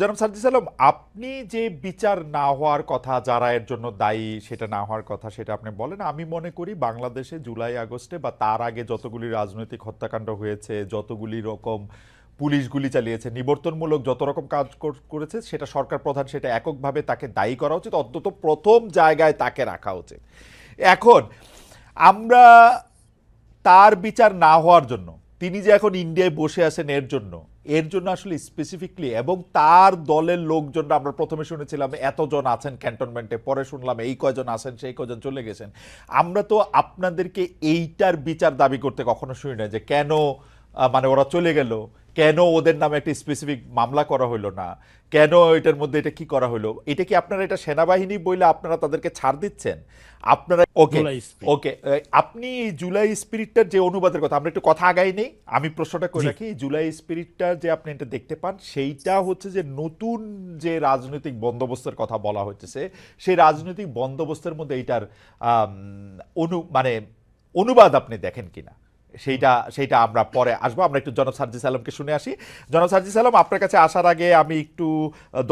জনাব সার্জিস আলম আপনি যে বিচার না হওয়ার কথা, যারা এর জন্য দায়ী, সেটা না হওয়ার কথা সেটা আপনি বলেন। আমি মনে করি বাংলাদেশে জুলাই আগস্টে বা তার আগে যতগুলি রাজনৈতিক হত্যাকাণ্ড হয়েছে, যতগুলি রকম পুলিশ গুলি চালিয়েছে, নিবর্তনমূলক যত রকম কাজ করেছে, সেটা সরকার প্রধান সেটা এককভাবে তাকে দায়ী করা উচিত, অন্তত প্রথম জায়গায় তাকে রাখা উচিত। এখন, আমরা তার বিচার না হওয়ার জন্য তিনি যে এখন ইন্ডিয়ায় বসে আছেন এর জন্য এর জন্য আসলে স্পেসিফিকলি এবং তার দলের লোকজন আমরা প্রথমে শুনেছিলাম এতজন আছেন ক্যান্টনমেন্টে পরে শুনলাম এই কয়জন আছেন, সেই কয়জন চলে গেছেন। আমরা তো আপনাদেরকে এইটার বিচার দাবি করতে কখনো শুনি না যে কেন মানে ওরা চলে গেল কেন ওদের নামে একটা স্পেসিফিক মামলা করা হলো না? কেন এটার মধ্যে এটা কি করা হলো এটা কি আপনারা এটা সেনাবাহিনী বইলে আপনারা তাদেরকে ছাড় দিচ্ছেন? আপনারা ওকে ওকে আপনি জুলাই স্পিরিটটার যে অনুবাদের কথা আমরা একটু কথা আগাই নেই। আমি প্রশ্নটা করে রাখি জুলাই স্পিরিটটা যে আপনি এটা দেখতে পান সেইটা হচ্ছে যে নতুন যে রাজনৈতিক বন্দোবস্তের কথা বলা হচ্ছে সেই রাজনৈতিক বন্দোবস্তের মধ্যে এইটার অনু মানে অনুবাদ আপনি দেখেন কিনা? সেইটা সেইটা আমরা পরে আসব। আমরা একটু জনাব সার্জিস আলমকে শুনে আসি। জনাব সার্জিস আলম আপনার কাছে আসার আগে আমি একটু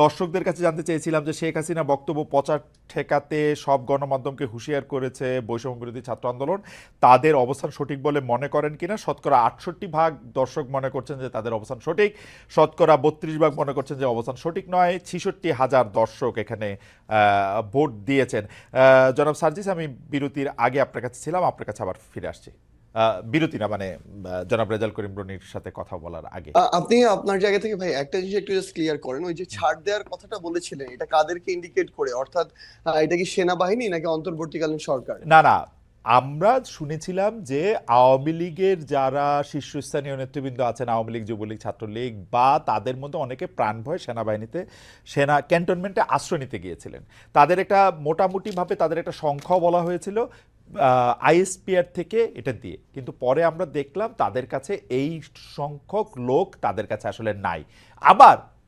দর্শকদের কাছে জানতে চেয়েছিলাম যে শেখ হাসিনা বক্তব্য প্রচার ঠেকাতে সব গণমাধ্যমকে হুঁশিয়ার করেছে বৈষম্য বিরোধী ছাত্র আন্দোলন। তাদের অবস্থান সঠিক বলে মনে করেন কিনা? শতকরা আটষট্টি ভাগ দর্শক মনে করছেন যে তাদের অবস্থান সঠিক। শতকরা বত্রিশ ভাগ মনে করছেন যে অবস্থান সঠিক নয়। ছিষট্টি হাজার দর্শক এখানে ভোট দিয়েছেন। জনাব সার্জিস, আমি বিরতির আগে আপনার কাছে ছিলাম। আপনার কাছে আবার ফিরে আসছি। বিরতি না মানে জনাব রেজাল করিম রনির সাথে কথা বলার আগে। আপনি আপনার জায়গা থেকে ভাই একটা জিনিস একটু জাস্ট ক্লিয়ার করেন ওই যে ছাড় দেওয়ার কথাটা বলেছিলেন এটা কাদেরকে ইন্ডিকেট করে? অর্থাৎ এটা কি সেনাবাহিনী নাকি অন্তর্বর্তীকালীন সরকার? না না আমরা শুনেছিলাম যে আওয়ামী লীগের যারা শীর্ষস্থানীয় নেতৃবৃন্দ আছেন আওয়ামী লীগ যুবলীগ ছাত্রলীগ বা তাদের মধ্যে অনেকে প্রাণ ভয় সেনাবাহিনীতে সেনা ক্যান্টনমেন্টে আশ্রয় নিতে গিয়েছিলেন। তাদের একটা মোটামুটিভাবে তাদের একটা সংখ্যাও বলা হয়েছিল আইএসপিআর থেকে এটা দিয়ে। কিন্তু পরে আমরা দেখলাম তাদের কাছে এই সংখ্যক লোক তাদের কাছে আসলে নাই। আবার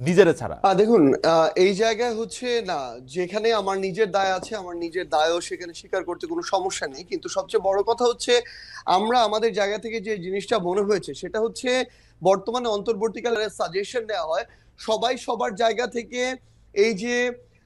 নিজেরা ছাড়া। দেখুন এই জায়গায় হচ্ছে, না, যেখানে আমার নিজের দায় আছে, আমার নিজের দায়ও সেখানে স্বীকার করতে কোনো সমস্যা নেই। কিন্তু সবচেয়ে বড় কথা হচ্ছে, আমরা আমাদের জায়গা থেকে যে জিনিসটা মনে হয়েছে, সেটা হচ্ছে বর্তমানে অন্তর্বর্তীকালে সাজেশন দেওয়া হয়, সবাই সবার জায়গা থেকে এই যে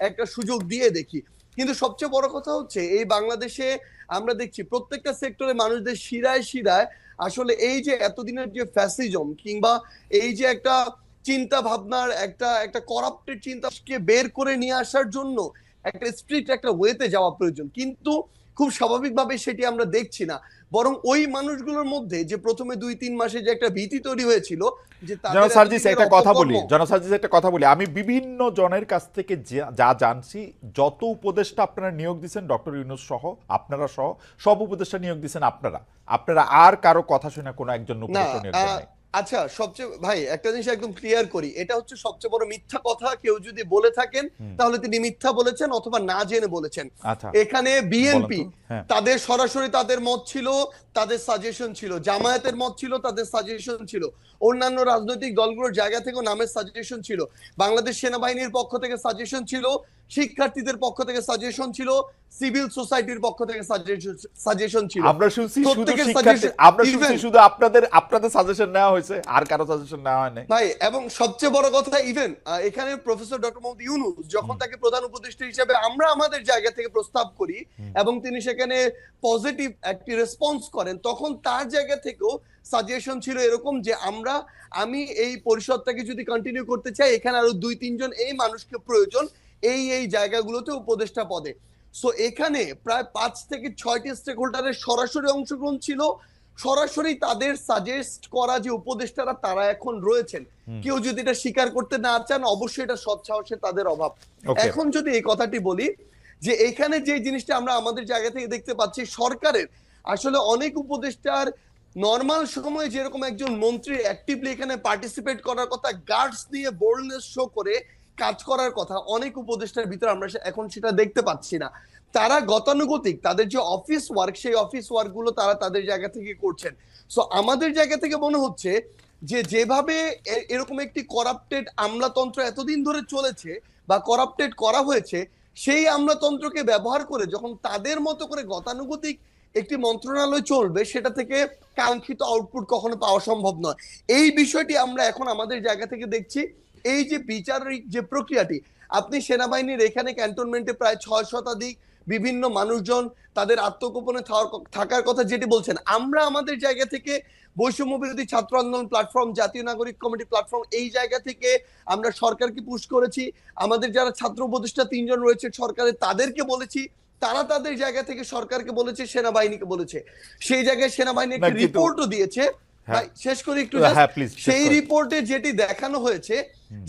একটা সুযোগ দিয়ে দেখি। কিন্তু সবচেয়ে বড় কথা হচ্ছে, এই বাংলাদেশে আমরা দেখছি প্রত্যেকটা সেক্টরে মানুষদের শিরায় শিরায় আসলে এই যে এতদিনের যে ফ্যাসিজম কিংবা এই যে একটা চিন্তা ভাবনার একটা একটা করাপ্টেড চিন্তাকে বের করে নিয়ে আসার জন্য একটা স্ট্রিক্ট একটা ওয়েতে যাওয়া প্রয়োজন। কিন্তু খুব স্বাভাবিকভাবে সেটি আমরা দেখছি না। বরং ওই মানুষগুলোর মধ্যে যে প্রথমে দুই তিন মাসে যে একটা ভীতি তৈরি হয়েছিল যে একটা কথা বলি অপকর্ম- জনাব সার্জিস একটা কথা বলি। আমি বিভিন্ন জনের কাছ থেকে যা- জানছি যত উপদেষ্টা আপনারা নিয়োগ দিচ্ছেন ডক্টর ইউনুস সহ আপনারা সহ সব উপদেষ্টা নিয়োগ দিচ্ছেন আপনারা। আপনারা আর কারও কথা শুনে কোনো একজন উপদেষ্টা নিয়োগ দেন। আচ্ছা সবচেয়ে ভাই একটা জিনিস একদম ক্লিয়ার করি। এটা হচ্ছে সবচেয়ে বড় মিথ্যা কথা। কেউ যদি বলে থাকেন তাহলে তিনি মিথ্যা বলেছেন অথবা না জেনে বলেছেন। আচ্ছা। এখানে বিএনপি হ্যাঁ। তাদের সরাসরি তাদের মত ছিল তাদের সাজেশন ছিল। জামায়াতের মত ছিল তাদের সাজেশন ছিল। অন্যান্য রাজনৈতিক দলগুলোর জায়গা থেকেও নামের সাজেশন ছিল। বাংলাদেশ সেনাবাহিনীর পক্ষ থেকে সাজেশন ছিল শিক্ষার্থীদের পক্ষ থেকে সাজেশন ছিল সিভিল সোসাইটির পক্ষ থেকে সাজেশন ছিল। আমরা শুনছি শুধু আমরা শুনছি শুধু আপনাদের আপনাদের সাজেশন নেওয়া হয়েছে আর কারও সাজেশন নেওয়া হয় নাই ভাই এবং সবচেয়ে বড় কথা ইভেন এখানে প্রফেসর ডক্টর মোহাম্মদ ইউনুস যখন তাকে প্রধান উপদেষ্টা হিসেবে আমরা আমাদের জায়গা থেকে প্রস্তাব করি এবং তিনি সেখানে পজিটিভ একটি রেসপন্স করেন তখন তার জায়গা থেকেও সাজেশন ছিল এরকম যে আমরা আমি এই পরিষদটাকে যদি কন্টিনিউ করতে চাই এখানে আরও দুই তিনজন এই মানুষকে প্রয়োজন এই এই জায়গাগুলোতে উপদেষ্টা পদে। সো এখানে প্রায় পাঁচ থেকে ছয়টি স্টেক হোল্ডারের সরাসরি অংশগ্রহণ ছিল। সরাসরি তাদের সাজেস্ট করা যে উপদেষ্টারা তারা এখন রয়েছেন। কেউ যদি এটা স্বীকার করতে না চান অবশ্যই এটা সৎ সাহসে তাদের অভাব। এখন যদি এই কথাটি বলি যে এখানে যে জিনিসটা আমরা আমাদের জায়গা থেকে দেখতে পাচ্ছি সরকারের আসলে অনেক উপদেষ্টার নর্মাল সময়ে যেরকম একজন মন্ত্রী অ্যাক্টিভলি এখানে পার্টিসিপেট করার কথা গার্ডস দিয়ে বোল্ডনেস শো করে কাজ করার কথা, অনেক উপদেষ্টার ভিতরে আমরা এখন সেটা দেখতে পাচ্ছি না। তারা গতানুগতিক, তাদের যে অফিস ওয়ার্ক সেই অফিস ওয়ার্কগুলো তারা তাদের জায়গা থেকে করছেন। সো আমাদের জায়গা থেকে মনে হচ্ছে যে, যেভাবে এরকম একটি করাপ্টেড আমলাতন্ত্র এতদিন ধরে চলেছে বা করাপ্টেড করা হয়েছে, সেই আমলাতন্ত্রকে ব্যবহার করে যখন তাদের মতো করে গতানুগতিক একটি মন্ত্রণালয় চলবে, সেটা থেকে কাঙ্ক্ষিত আউটপুট কখনো পাওয়া সম্ভব নয়। এই বিষয়টি আমরা এখন আমাদের জায়গা থেকে দেখছি। এই যে বিচারিক যে প্রক্রিয়াটি আপনি সেনাবাহিনীর এখানে ক্যান্টনমেন্টে প্রায় ছয় শতাধিক বিভিন্ন মানুষজন তাদের আত্মগোপনে থাকার- কথা যেটি বলছেন। আমরা আমাদের জায়গা থেকে বৈষম্য বিরোধী ছাত্র আন্দোলন প্ল্যাটফর্ম জাতীয় নাগরিক কমিটি প্ল্যাটফর্ম এই জায়গা থেকে আমরা সরকারকে পুশ করেছি। আমাদের যারা ছাত্র উপদেষ্টা তিনজন রয়েছে সরকারের তাদেরকে বলেছি তারা তাদের জায়গা থেকে সরকারকে বলেছে সেনাবাহিনীকে বলেছে। সেই জায়গায় সেনাবাহিনী একটা রিপোর্টও দিয়েছে। শেষ করি একটু হ্যাঁ, সেই রিপোর্টে যেটি দেখানো হয়েছে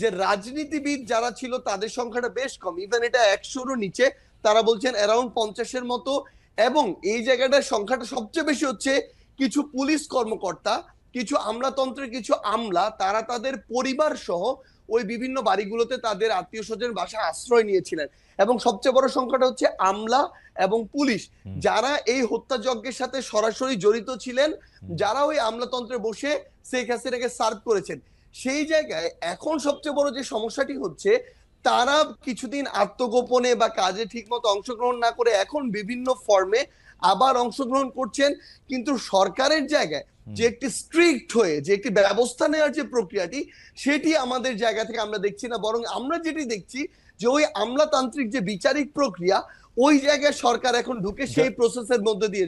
যে রাজনীতিবিদ যারা ছিল তাদের সংখ্যাটা বেশ কম। ইভেন এটা একশোরও নিচে তারা বলছেন অ্যারাউন্ড পঞ্চাশের মতো। এবং এই জায়গাটার সংখ্যাটা সবচেয়ে বেশি হচ্ছে কিছু পুলিশ কর্মকর্তা কিছু আমলাতন্ত্রের কিছু আমলা তারা তাদের পরিবার সহ ওই বিভিন্ন বাড়িগুলোতে তাদের আত্মীয় স্বজন বাসায় আশ্রয় নিয়েছিলেন। এবং সবচেয়ে বড় সংখ্যাটা হচ্ছে আমলা এবং পুলিশ। যারা এই হত্যাযজ্ঞের সাথে সরাসরি জড়িত ছিলেন যারা ওই আমলাতন্ত্রে বসে শেখ হাসিনাকে সার্ভ করেছেন। সেই জায়গায় এখন সবচেয়ে বড় যে সমস্যাটি হচ্ছে তারা কিছুদিন আত্মগোপনে বা কাজে ঠিকমতো অংশগ্রহণ না করে এখন বিভিন্ন ফর্মে আবার অংশগ্রহণ করছেন। কিন্তু সরকারের জায়গায় যে একটি স্ট্রিক্ট হয়ে যে একটি ব্যবস্থা নেওয়ার যে প্রক্রিয়াটি সেটি আমাদের জায়গা থেকে আমরা দেখছি না। বরং আমরা যেটি দেখছি যে ওই আমলাতান্ত্রিক যে বিচারিক প্রক্রিয়া ওই জায়গায় সরকার এখন ঢুকে সেই প্রসেসের মধ্যে দিয়ে